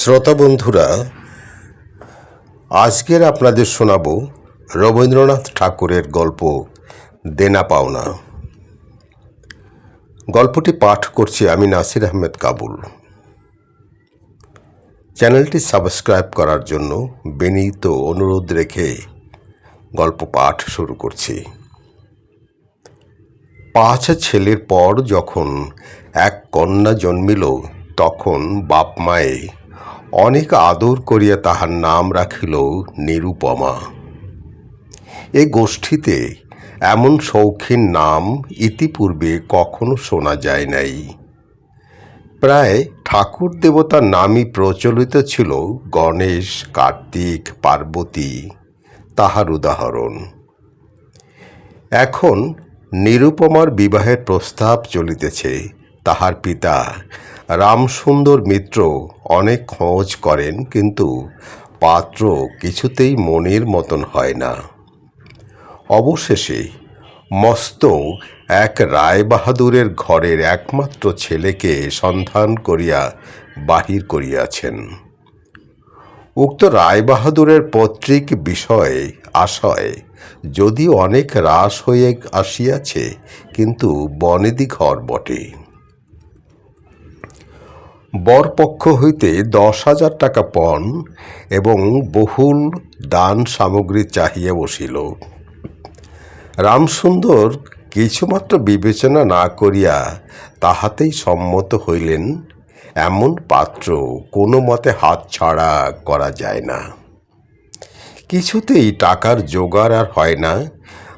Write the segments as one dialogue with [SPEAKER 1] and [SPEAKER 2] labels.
[SPEAKER 1] শ্রোতা বন্ধুরা, আজকের আপনাদের শোনাব রবীন্দ্রনাথ ঠাকুরের গল্প দেনা পাওনা। গল্পটি পাঠ করছি আমি নাসির আহমেদ কাবুল। চ্যানেলটি সাবস্ক্রাইব করার জন্য বিনীত অনুরোধ রেখে গল্প পাঠ শুরু করছি। পাঁচ ছেলের পর যখন এক কন্যা জন্মিল, তখন বাপ মায়ে অনেক আদর করিয়া তাহার নাম রাখিল নিরুপমা। এ গোষ্ঠীতে এমন শৌখিন নাম ইতিপূর্বে কখনো শোনা যায় নাই। প্রায় ঠাকুর দেবতার নামই প্রচলিত ছিল গণেশ, কার্তিক, পার্বতী, তাহার উদাহরণ। এখন নিরুপমার বিবাহের প্রস্তাব চলিতেছে, তাহার পিতা রামসুন্দর মিত্র অনেক খোঁজ করেন, কিন্তু পাত্র কিছুতেই মনের মতন হয় না। অবশেষে মস্ত এক রায়বাহাদুরের ঘরের একমাত্র ছেলেকে সন্ধান করিয়া বাহির করিয়াছেন। উক্ত রায়বাহাদুরের পৈতৃক বিষয়ে আশয় যদিও অনেক হ্রাস হয়ে আসিয়াছে, কিন্তু বনেদি ঘর বটে। বরপক্ষ হইতে দশ হাজার টাকা পণ এবং বহুল দান সামগ্রী চাহিয়া বসিল। রামসুন্দর কিছুমাত্র বিবেচনা না করিয়া তাহাতেই সম্মত হইলেন, এমন পাত্র কোনো মতে হাত ছাড়া করা যায় না। কিছুতেই টাকার জোগাড় আর হয় না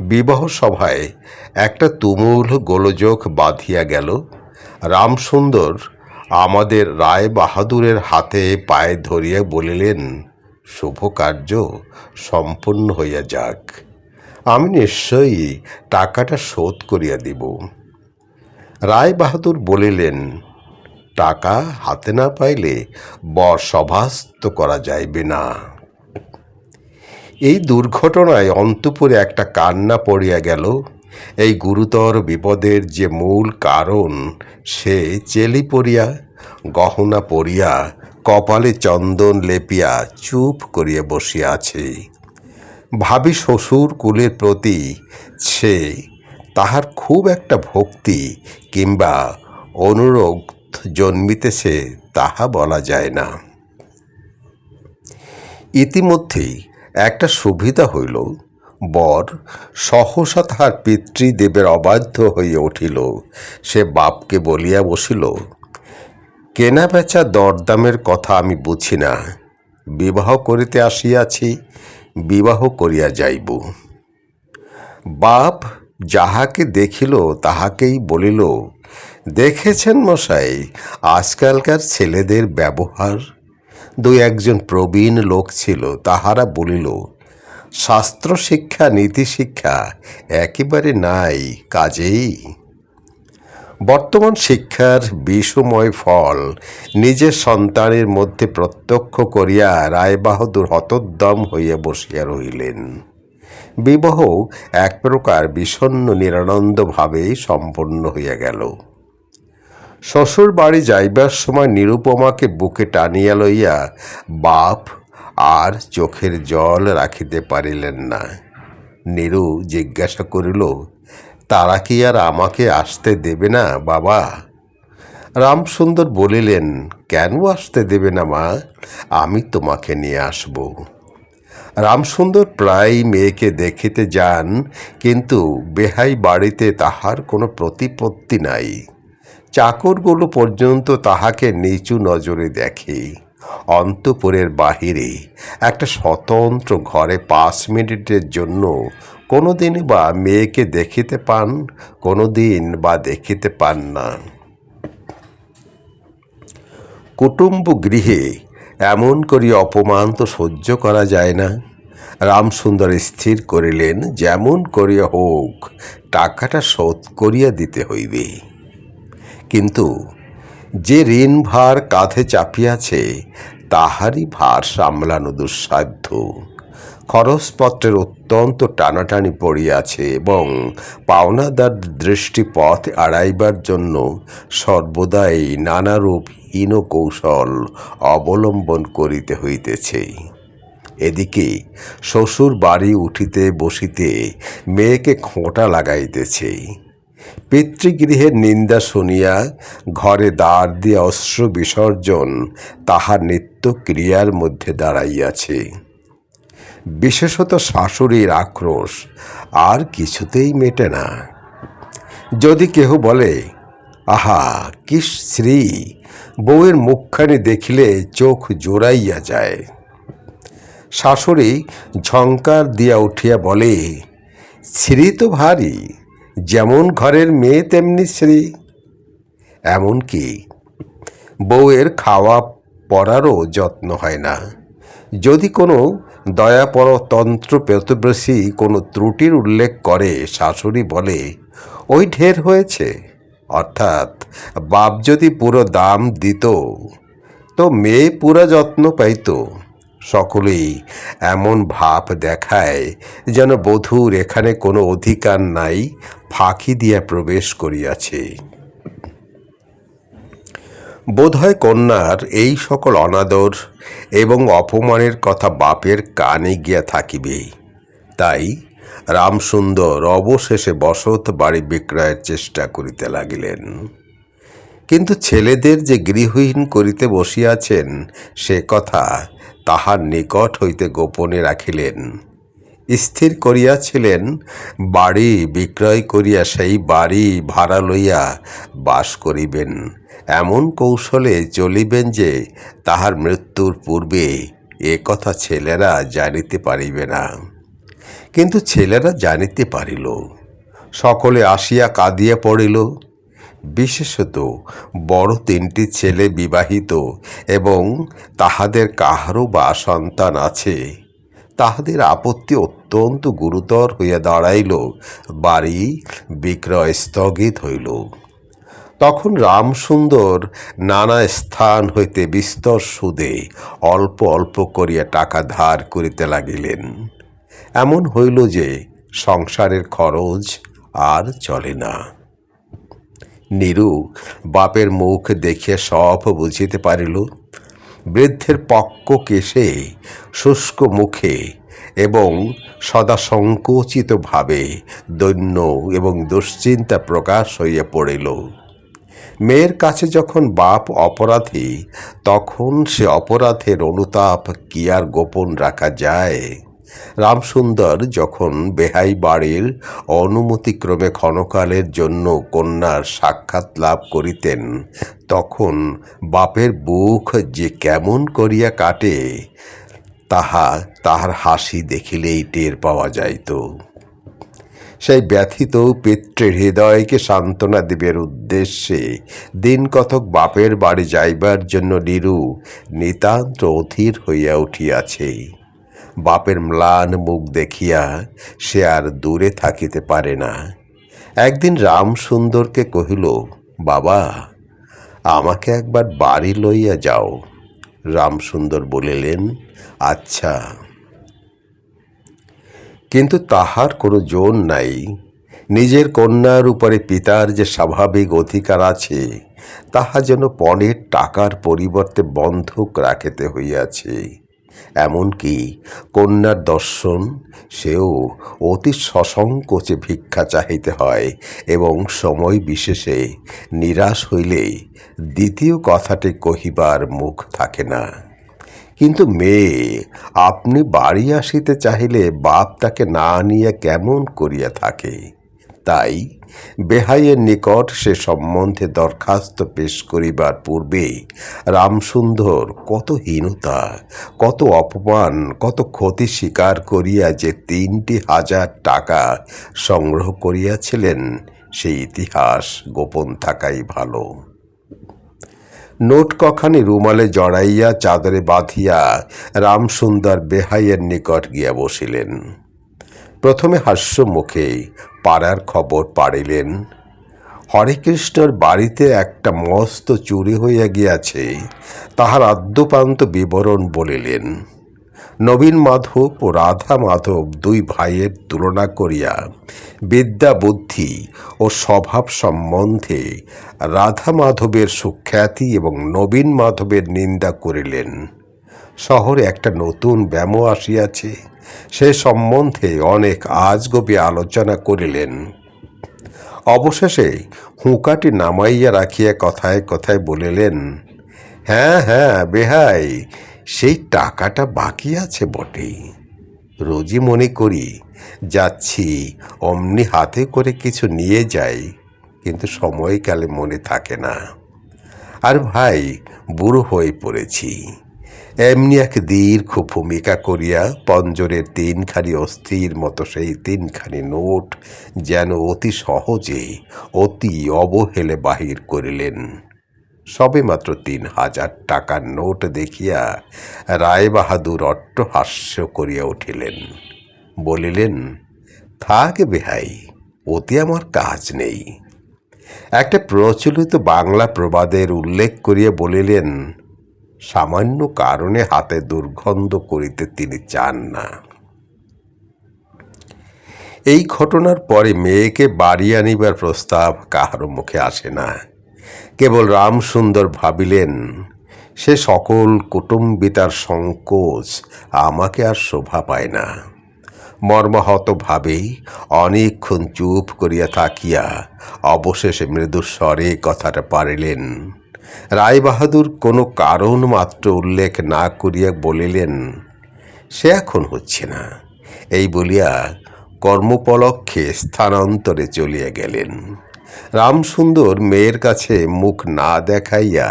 [SPEAKER 1] বিবাহ সভায় একটা তুমুল গোলযোগ বাঁধিয়া গেল। রামসুন্দর আমাদের রায় বাহাদুরের হাতে পায়ে ধরিয়া বলিলেন, শুভ কার্য সম্পূর্ণ হইয়া যাক। আমি নিশ্চয়ই টাকাটা শোধ করিয়া দিব। রায় বাহাদুর বলিলেন, টাকা হাতে না পাইলে বর সভাস্ত করা যাইবে না। এই দুর্ঘটনায় অন্তপুরে একটা কান্না পড়িয়া গেল। এই গুরুতর বিপদের যে মূল কারণ, সে চেলি পড়িয়া, গহনা পড়িয়া, কপালে চন্দন লেপিয়া চুপ করিয়া বসিয়া আছে। ভাবি শ্বশুর কুলের প্রতি সে তাহার খুব একটা ভক্তি কিংবা অনুরোধ জন্মিতেছে তাহা বলা যায় না। ইতিমধ্যেই একটা সুবিধা হইল, বর সহসা তাহার পিতৃদেবের অবাধ্য হইয়া উঠিল। সে বাপকে বলিয়া বসিল কেনা বেচা দরদামের কথা আমি বুঝি না। বিবাহ করিতে আসিয়াছি, বিবাহ করিয়া যাইব। বাপ যাহাকে দেখিল তাহাকেই বলিল, দেখেছেন মশাই, আজকালকার ছেলেদের ব্যবহার দুই একজন প্রবীণ লোক ছিল, তাহারা বলিল, শাস্ত্র শিক্ষা, নীতি শিক্ষা একেবারে নাই, কাজেই? বর্তমান শিক্ষার বিষময় ফল নিজের সন্তানের মধ্যে প্রত্যক্ষ করিয়া রায়বাহাদুর হতোদ্যম হইয়া বসিয়া রহিলেন। বিবাহ এক প্রকার বিষণ্ন নিরানন্দভাবেই সম্পন্ন হইয়া গেল। শ্বশুর বাড়ি যাইবার সময় নিরুপমাকে বুকে টানিয়া লইয়া বাপ আর চোখের জল রাখিতে পারিলেন না। নিরু জিজ্ঞাসা করিল, তারা কি আর আমাকে আসতে দেবে না, বাবা? রামসুন্দর বলিলেন, কেন আসতে দেবে না মা? আমি তোমাকে নিয়ে আসব। রামসুন্দর প্রায় মেয়েকে দেখিতে যান, কিন্তু বেহাই বাড়িতে তাহার কোনো প্রতিপত্তি নাই। চাকরগুলো পর্যন্ত তাহাকে নিচু নজরে দেখে। অন্তপুরের বাহিরে একটা স্বতন্ত্র ঘরে পাঁচ মিনিটের জন্য কোনো দিন বা মেয়েকে দেখিতে পান কোনো দিন বা দেখিতে পান না। কুটুম্ব গৃহে এমন করি অপমান তো সহ্য করা যায় না। রামসুন্দর স্থির করিলেন, যেমন করিয়া হোক, টাকাটা শোধ করিয়া দিতে হইবে। কিন্তু যে ঋণ ভার কাঁধে চাপিয়াছে, তাহারই ভার সামলানো দুঃসাধ্য। খরচপত্রের অত্যন্ত টানাটানি পড়িয়াছে এবং পাওনাদার দৃষ্টিপথ আড়াইবার জন্য সর্বদাই নানারূপ হীন কৌশল অবলম্বন করিতে হইতেছে। এদিকে শ্বশুর বাড়ি উঠিতে বসিতে মেয়েকে খোঁটা লাগাইতেছে। পিতৃগৃহের নিন্দা শুনিয়া ঘরে দ্বার দিয়া অশ্রু বিসর্জন তাহার নিত্য ক্রিয়ার মধ্যে দাঁড়াইয়াছে। বিশেষত শাশুড়ির আক্রোশ আর কিছুতেই মেটে না। যদি কেহ বলে, আহা, কি শ্রী বউয়ের মুখখানি দেখিলে চোখ জোড়াইয়া যায়। শাশুড়ি ঝঙ্কার দিয়া উঠিয়া বলে শ্রী তো ভারী যেমন ঘরের মেয়ে, তেমনি শ্রী এমনকি বউয়ের খাওয়া পড়ারও যত্ন হয় না। যদি কোনো দয়াপর তন্ত্র প্রতিবেশী কোনো ত্রুটির উল্লেখ করে, শাশুড়ি বলে, ওই ঢের হয়েছে। অর্থাৎ, বাপ যদি পুরো দাম দিত, তো মেয়ে পুরো যত্ন পাইত। সকলেই এমন ভাব দেখায় যেন বধূর এখানে কোনো অধিকার নাই, ফাঁকি দিয়া প্রবেশ করিয়াছে। বোধহয় কন্যার এই সকল অনাদর এবং অপমানের কথা বাপের কানে গিয়া থাকিবে। তাই রামসুন্দর অবশেষে বসত বাড়ি বিক্রয়ের চেষ্টা করিতে লাগিলেন। কিন্তু ছেলেদের যে গৃহহীন করিতে বসিয়াছেন সে কথা তাহার নিকট হইতে গোপনে রাখিলেন। স্থির করিয়াছিলেন, বাড়ি বিক্রয় করিয়া সেই বাড়ি ভাড়া লইয়া বাস করিবেন। এমন কৌশলে চলিবেন যে তাহার মৃত্যুর পূর্বে এ কথা ছেলেরা জানিতে পারিবে না। কিন্তু ছেলেরা জানিতে পারিল। সকলে আসিয়া কাঁদিয়া পড়িল। বিশেষত বড় তিনটি ছেলে বিবাহিত এবং তাহাদের কাহারও বা সন্তান আছে। তাহাদের আপত্তি অত্যন্ত গুরুতর হইয়া দাঁড়াইল, বাড়ি বিক্রয় স্থগিত হইল। তখন রামসুন্দর নানা স্থান হইতে বিস্তর সুদে অল্প অল্প করিয়া টাকা ধার করিতে লাগিলেন। এমন হইল যে সংসারের খরচ আর চলে না। নীরু বাপের মুখ দেখিয়া সব বুঝিতে পারিল, বৃদ্ধের পক্ক কেশে, শুষ্ক মুখে এবং সদা সংকুচিত ভাবে দৈন্য এবং দুশ্চিন্তা প্রকাশ হইয়া পড়িল। মেয়ের কাছে যখন বাপ অপরাধী, তখন সে অপরাধের অনুতাপ কি আর গোপন রাখা যায়? রামসুন্দর যখন বেহাই বাড়ির অনুমতিক্রমে ক্ষণকালের জন্য কন্যার সাক্ষাৎ লাভ করিতেন, তখন বাপের বুক যে কেমন করিয়া কাটে, তাহা তাহার হাসি দেখিলেই টের পাওয়া যাইত। সেই ব্যথিত পিতৃ হৃদয়কে সান্ত্বনা দিবের উদ্দেশ্যে দিন কতক বাপের বাড়ি যাইবার জন্য নিরু নিতান্ত অধীর হইয়া উঠিয়াছে। বাপের ম্লান মুখ দেখিয়া সে আর দূরে থাকিতে পারে না। একদিন রামসুন্দরকে কহিল, বাবা, আমাকে একবার বাড়ি লইয়া যাও। রামসুন্দর বলিলেন আচ্ছা। কিন্তু তাহার কোনো জোর নাই। নিজের কন্যার উপরে পিতার যে স্বাভাবিক অধিকার আছে, তাহা যেন পণের টাকার পরিবর্তে বন্ধক রাখিতে হইয়াছে। এমনকি কন্যার দর্শন সেও অতি সসংকোচে ভিক্ষা চাহিতে হয় এবং সময় বিশেষে নিরাশ হইলে দ্বিতীয় কথাটি কহিবার মুখ থাকে না। কিন্তু মেয়ে, আপনি বাড়ি আসিতে চাহিলে বাপ তাকে না নিয়ে কেমন করিয়া থাকে? তাই বেহাইয়ের নিকট সে সম্বন্ধে দরখাস্ত পেশ করিবার পূর্বে রামসুন্দর কত হীনতা, কত অপমান, কত ক্ষতি স্বীকার করিয়া যে তিনটি হাজার টাকা সংগ্রহ করিয়াছিলেন, সেই ইতিহাস গোপন থাকাই ভালো। নোট কখানি রুমালে জড়াইয়া চাদরে বাঁধিয়া রামসুন্দর বেহাইয়ের নিকট গিয়া বসিলেন। প্রথমে হাস্য মুখে পাড়ার খবর পাড়িলেন। হরেকৃষ্ণর বাড়িতে একটা মস্ত চুরি হইয়া গিয়াছে, তাহার আদ্যপান্ত বিবরণ বলিলেন, নবীন মাধব ও রাধা মাধব দুই ভাইয়ের তুলনা করিয়া বিদ্যা বুদ্ধি ও স্বভাব সম্বন্ধে রাধা মাধবের সুখ্যাতি এবং নবীন মাধবের নিন্দা করিলেন। শহরে একটা নতুন ব্যামো আসিয়াছে সে সম্বন্ধে অনেক আজগবি আলোচনা করিলেন। অবশেষে হুঁকাটি নামাইয়া রাখিয়া কথায় কথায় বলিলেন হ্যাঁ হ্যাঁ বেহাই, সেই টাকাটা বাকি আছে বটেই রোজই মনে করি, যাচ্ছি, অমনি হাতে করে কিছু নিয়ে যাই, কিন্তু সময়কালে মনে থাকে না। আর ভাই, বুড়ো হয়ে পড়েছি। এমনি এক দীর্ঘ ভূমিকা করিয়া পঞ্জরের তিনখানি অস্থির মতো সেই তিনখানি নোট যেন অতি সহজে, অতি অবহেলে বাহির করিলেন। সবে মাত্র তিন হাজার টাকার নোট দেখিয়া রায়বাহাদুর অট্টহাস্য করিয়া উঠিলেন। বলিলেন, থাক বেহাই অতি আমার কাজ নেই। একটা প্রচলিত বাংলা প্রবাদের উল্লেখ করিয়া বলিলেন সামান্য কারণে হাতে দুর্গন্ধ করিতে তিনি চান না। এই ঘটনার পরে মেয়েকে বাড়ি আনিবার প্রস্তাব কাহারও মুখে আসে না। কেবল রামসুন্দর ভাবিলেন, সে সকল কুটুম্বিতার সংকোচ আমাকে আর শোভা পায় না। মর্মাহত ভাবেই অনেকক্ষণ চুপ করিয়া থাকিয়া অবশেষে মৃদুস্বরে কথাটা পারিলেন রায়বাহাদুর কোনো কারণ মাত্র উল্লেখ না করিয়া বলিলেন, সে এখন হচ্ছে না। এই বলিয়া কর্মপলক্ষে স্থানান্তরে চলিয়া গেলেন। রামসুন্দর মেয়ের কাছে মুখ না দেখাইয়া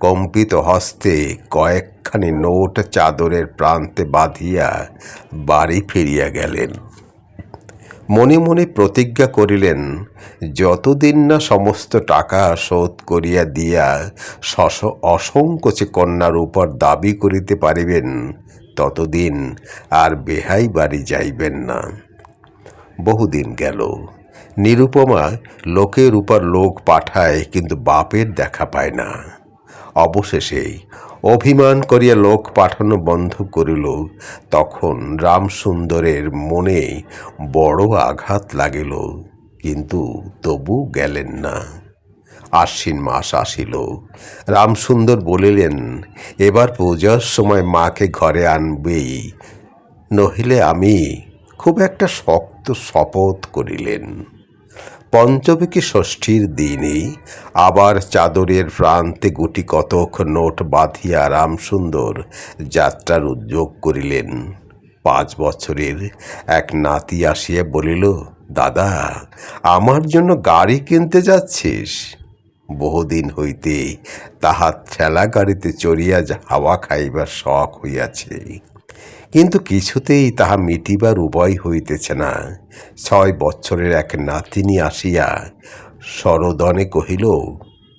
[SPEAKER 1] কম্পিত হস্তে কয়েকখানি নোট চাদরের প্রান্তে বাঁধিয়া বাড়ি ফিরিয়া গেলেন। মনে মনে প্রতিজ্ঞা করিলেন, যতদিন না সমস্ত টাকা শোধ করিয়া দিয়া শশ অসংকোচে কন্যার উপর দাবি করিতে পারিবেন, ততদিন আর বেহাই বাড়ি যাইবেন না। বহুদিন গেল। নিরুপমা লোকের উপর লোক পাঠায়, কিন্তু বাপের দেখা পায় না। অবশেষে অভিমান করিয়া লোক পাঠানো বন্ধ করিল, তখন রামসুন্দরের মনে বড় আঘাত লাগিল, কিন্তু তবু গেলেন না। আশ্বিন মাস আসিল। রামসুন্দর বলিলেন, এবার পূজার সময় মাকে ঘরে আনবেই, নহিলে আমি খুব একটা শক্ত শপথ করিলেন। পঞ্চমীকে ষষ্ঠীর দিনই আবার চাদরের প্রান্তে গুটি কতক নোট বাঁধিয়া রামসুন্দর যাত্রার উদ্যোগ করিলেন। পাঁচ বছরের এক নাতি আসিয়া বলিল, দাদা, আমার জন্য গাড়ি কিনতে যাচ্ছিস? বহুদিন হইতে তাহার ঠেলা গাড়িতে চড়িয়া হাওয়া খাইবার শখ হইয়াছে। কিন্তু কিছুতেই তাহা মিটিবার উপায় হইতেছে না। ছয় বৎসরের এক নাতিনী আসিয়া সরদনে কহিল,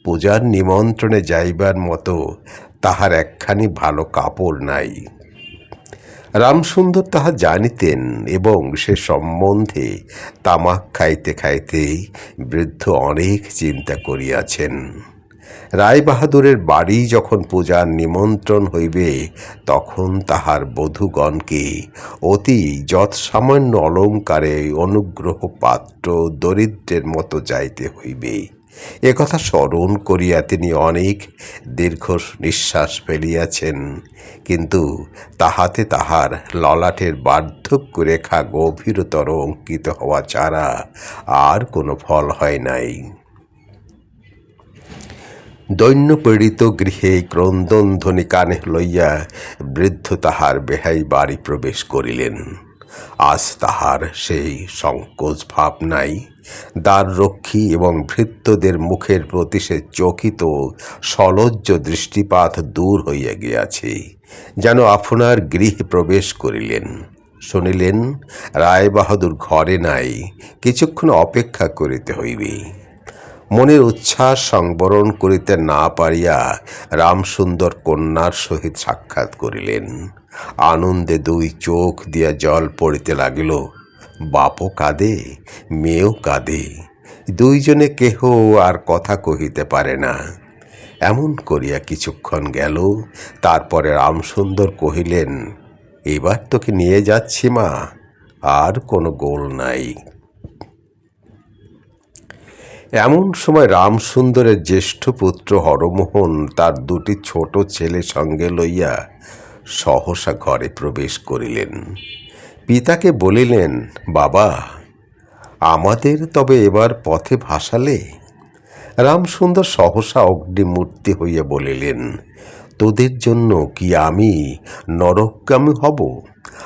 [SPEAKER 1] পূজার নিমন্ত্রণে যাইবার মতো তাহার একখানি ভালো কাপড় নাই। রামসুন্দর তাহা জানিতেন এবং সে সম্বন্ধে তামাক খাইতে খাইতে বৃদ্ধ অনেক চিন্তা করিয়াছেন। রায়বাহাদুরের বাড়ি যখন পূজার নিমন্ত্রণ হইবে, তখন তাহার বধূগণকে অতি যৎসামান্য অলঙ্কারে অনুগ্রহ পাত্র দরিদ্রের মতো যাইতে হইবে। একথা স্মরণ করিয়া তিনি অনেক দীর্ঘ নিঃশ্বাস ফেলিয়াছেন, কিন্তু তাহাতে তাহার ললাটের বার্ধক্য রেখা গভীরতর অঙ্কিত হওয়া ছাড়া আর কোনো ফল হয় নাই। দৈন্যপীড়িত গৃহে ক্রন্দন ধ্বনি কানে লইয়া বৃদ্ধ তাহার বেহাই বাড়ি প্রবেশ করিলেন। আজ তাহার সেই সংকোচ ভাব নাই। দ্বাররক্ষী এবং ভৃত্যদের মুখের প্রতি সে চকিত, সলজ্জ দৃষ্টিপাত দূর হইয়া গিয়াছে, যেন আপনার গৃহে প্রবেশ করিলেন। শুনিলেন, রায়বাহাদুর ঘরে নাই, কিছুক্ষণ অপেক্ষা করিতে হইবে। মনের উচ্ছ্বাস সংবরণ করিতে না পারিয়া রামসুন্দর কন্যার সহিত সাক্ষাৎ করিলেন। আনন্দে দুই চোখ দিয়া জল পড়িতে লাগিল। বাপও কাঁদে, মেয়েও কাঁদে, দুইজনে কেহ আর কথা কহিতে পারে না। এমন করিয়া কিছুক্ষণ গেল, তারপরে রামসুন্দর কহিলেন, এবার তোকে নিয়ে যাচ্ছি মা, আর কোনো গোল নাই। এমন সময় রামসুন্দরের জ্যেষ্ঠ পুত্র হরমোহন তার দুটি ছোট ছেলে সঙ্গে লইয়া সহসা ঘরে প্রবেশ করিলেন। পিতাকে বলিলেন, বাবা, আমাদের তবে এবার পথে ভাসালে? রামসুন্দর সহসা অগ্নিমূর্তি হইয়া বলিলেন, তোদের জন্য কি আমি নরকগামী হব?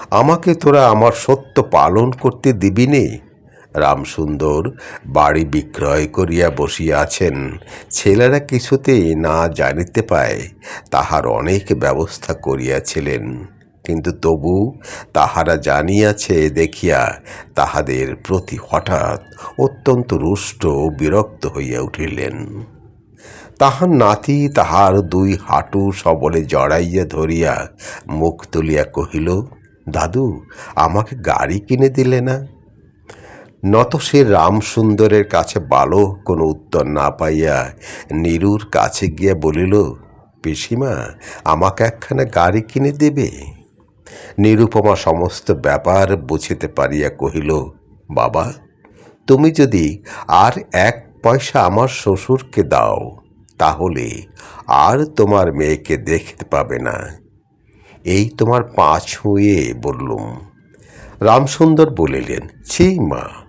[SPEAKER 1] আমাকে তোরা আমার সত্য পালন করতে দিবি নে? রামসুন্দর বাড়ি বিক্রয় করিয়া বসিয়া আছেন ছেলেরা কিছুতেই না জানিতে পায়, তাহার অনেক ব্যবস্থা করিয়াছিলেন। কিন্তু তবু তাহারা জানিয়াছে, দেখিয়া তাহাদের প্রতি হঠাৎ অত্যন্ত রুষ্ট বিরক্ত হইয়া উঠিলেন। তাহার নাতি তাহার দুই হাঁটু সবলে জড়াইয়া ধরিয়া মুখ তুলিয়া কহিল, দাদু, আমাকে গাড়ি কিনে দিলে না? নত সে রামসুন্দরের কাছে বালক কোনো উত্তর না পাইয়া নীরুর কাছে গিয়া বলিল, পিসিমা, আমাকে একখানা গাড়ি কিনে দেবে? নিরুপমা সমস্ত ব্যাপার বুঝিতে পারিয়া কহিল, বাবা, তুমি যদি আর এক পয়সা আমার শ্বশুরকে দাও, তাহলে আর তোমার মেয়েকে দেখতে পাবে না। এই তোমার পাঁচ হয়ে বললুম। রামসুন্দর বলিলেন, ছি মা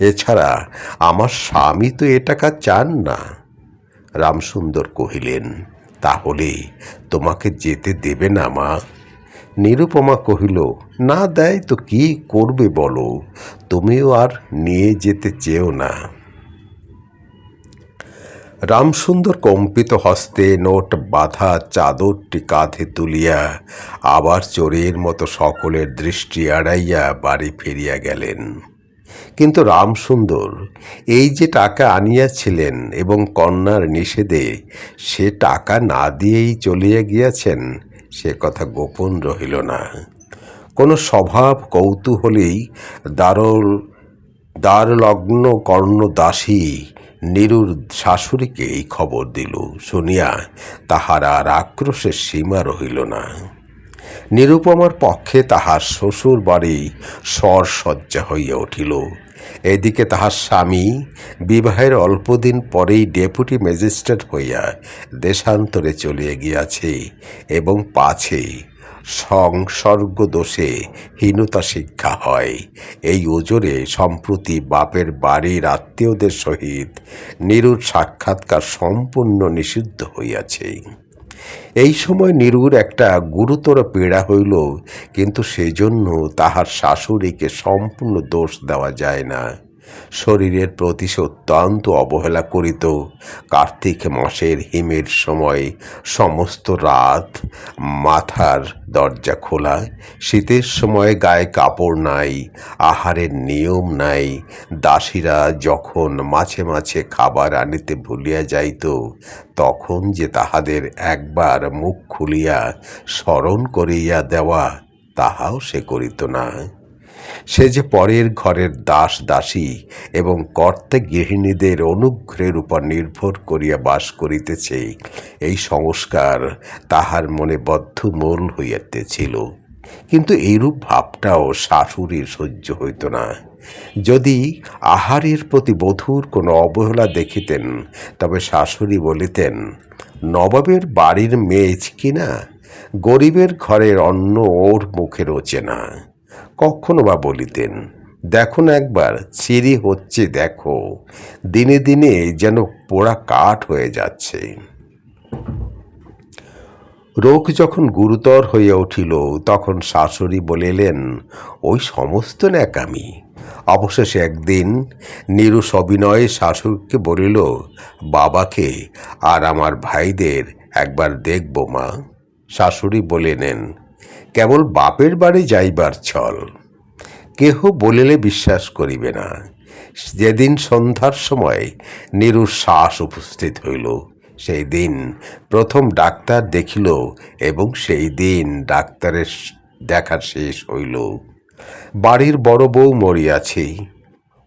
[SPEAKER 1] এছাড়া আমার স্বামী তো এ টাকা চান না। রামসুন্দর কহিলেন, তাহলে তোমাকে যেতে দেবে না মা? নিরুপমা কহিল, না দেয় তো কি করবে বলো, তুমিও আর নিয়ে যেতে চেও না। রামসুন্দর কম্পিত হস্তে নোট বাঁধা চাদরটি কাঁধে তুলিয়া আবার চোরের মতো সকলের দৃষ্টি এড়াইয়া বাড়ি ফিরিয়া গেলেন। কিন্তু রামসুন্দর, এই যে টাকা আনিয়াছিলেন এবং কন্যার নিষেধে সে টাকা না দিয়েই চলিয়া গিয়াছেন, সে কথা গোপন রহিল না। কোনো স্বভাব কৌতূহলেই দারুল দ্বারলগ্ন কর্ণদাসী নিরুর শাশুড়িকে এই খবর দিল, শুনিয়া তাহার আর আক্রোশের সীমা রহিল না। নিরুপমার পক্ষে তাহার শ্বশুর বাড়ি সজ্জা হইয়া উঠিল। এদিকে তাহার স্বামী বিবাহের অল্পদিন পরেই ডেপুটি ম্যাজিস্ট্রেট হইয়া দেশান্তরে চলিয়া গিয়াছে এবং পাছে সংসর্গ দোষে হীনতা শিক্ষা হয়। এই ওজোরে সম্প্রতি বাপের বাড়ির আত্মীয়দের সহিত নিরুৎ সাক্ষাৎকার সম্পূর্ণ নিষিদ্ধ হইয়াছে। এই সময় নিরুর একটা গুরুতর পীড়া হইল, কিন্তু সেজন্য তাহার শাশুড়িকে সম্পূর্ণ দোষ দেওয়া যায় না। শরীরের প্রতি অত্যন্ত অবহেলা করিত। কার্তিক মাসের হিমের সময় সমস্ত রাত মাথার দরজা খোলা, শীতের সময় গায়ে কাপড় নাই, আহারের নিয়ম নাই। দাসীরা যখন মাঝে মাঝে খাবার আনিতে ভুলিয়া যাইত, তখন যে তাহাদের একবার মুখ খুলিয়া স্মরণ করিয়া দেওয়া, তাহাও সে করিত না। সে যে পরের ঘরের দাস দাসী এবং কর্তা গৃহিণীদের অনুগ্রহের উপর নির্ভর করিয়া বাস করিতেছে, এই সংস্কার তাহার মনে বদ্ধমূল হইয়াতেছিল কিন্তু এইরূপ ভাবটাও শাশুড়ির সহ্য হইত না। যদি আহারের প্রতি বধূর কোনো অবহেলা দেখিতেন, তবে শাশুড়ি বলিতেন, নবাবের বাড়ির মেয়ে কিনা গরিবের ঘরের অন্ন ওর মুখে রোচে না। কখনো বা বলিতেন। দেখো না একবার চিরি হচ্ছে দেখো। দিনে দিনে যেন পোড়া কাঠ হয়ে যাচ্ছে। রোগ যখন গুরুতর হয়ে উঠিল, তখন শাশুড়ি বলিলেন, ওই সমস্ত ন্যাকামি। অবশেষে একদিন নিরু সবিনয়ে শাশুড়িকে বলিল, বাবাকে আর আমার ভাইদের একবার দেখব মা। শাশুড়ি বলিলেন কেবল বাপের বাড়ি যাইবার ছল। কেহ বলিলে বিশ্বাস করিবে না। যেদিন সন্ধ্যার সময় নিরুর শ্বাস উপস্থিত হইল, সেই দিন প্রথম ডাক্তার দেখিল এবং সেই দিন ডাক্তারের দেখা শেষ হইল। বাড়ির বড় বউ মরিয়াছে।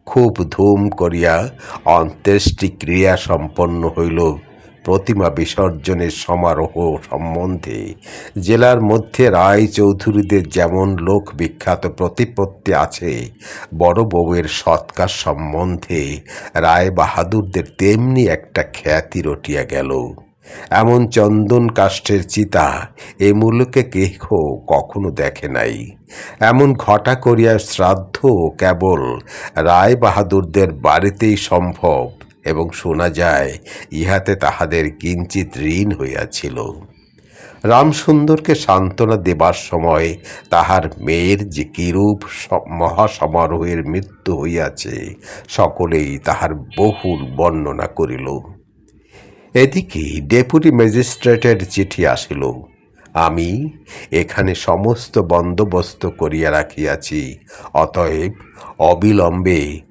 [SPEAKER 1] খুব ধুম করিয়া অন্ত্যেষ্টি ক্রিয়া সম্পন্ন হইল। প্রতিমা বিসর্জনের সমারোহ সম্বন্ধে। জেলার মধ্যে রায় চৌধুরীদের যেমন লোক বিখ্যাত প্রতিপত্তি আছে, বড় বউয়ের সৎকার সম্বন্ধে রায় বাহাদুরদের তেমনি একটা খ্যাতি রটিয়া গেল। এমন চন্দন কাষ্ঠের চিতা এ মুলুকে কেহ কখনো দেখে নাই। এমন ঘটা করিয়া শ্রাদ্ধ কেবল রায় বাহাদুরদের বাড়িতেই সম্ভব। এবং শোনা যায়, ইহাতে তাহাদের কিঞ্চিত ঋণ হইয়াছিল। রামসুন্দরকে সান্ত্বনা দেবার সময় তাহার মেয়ের যে কিরূপ মহাসমারোহের মৃত্যু হইয়াছে, সকলেই তাহার বহুল বর্ণনা করিল। এদিকে ডেপুটি ম্যাজিস্ট্রেটের চিঠি আসিল। আমি এখানে সমস্ত বন্দোবস্ত করিয়া রাখিয়াছি, অতএব অবিলম্বে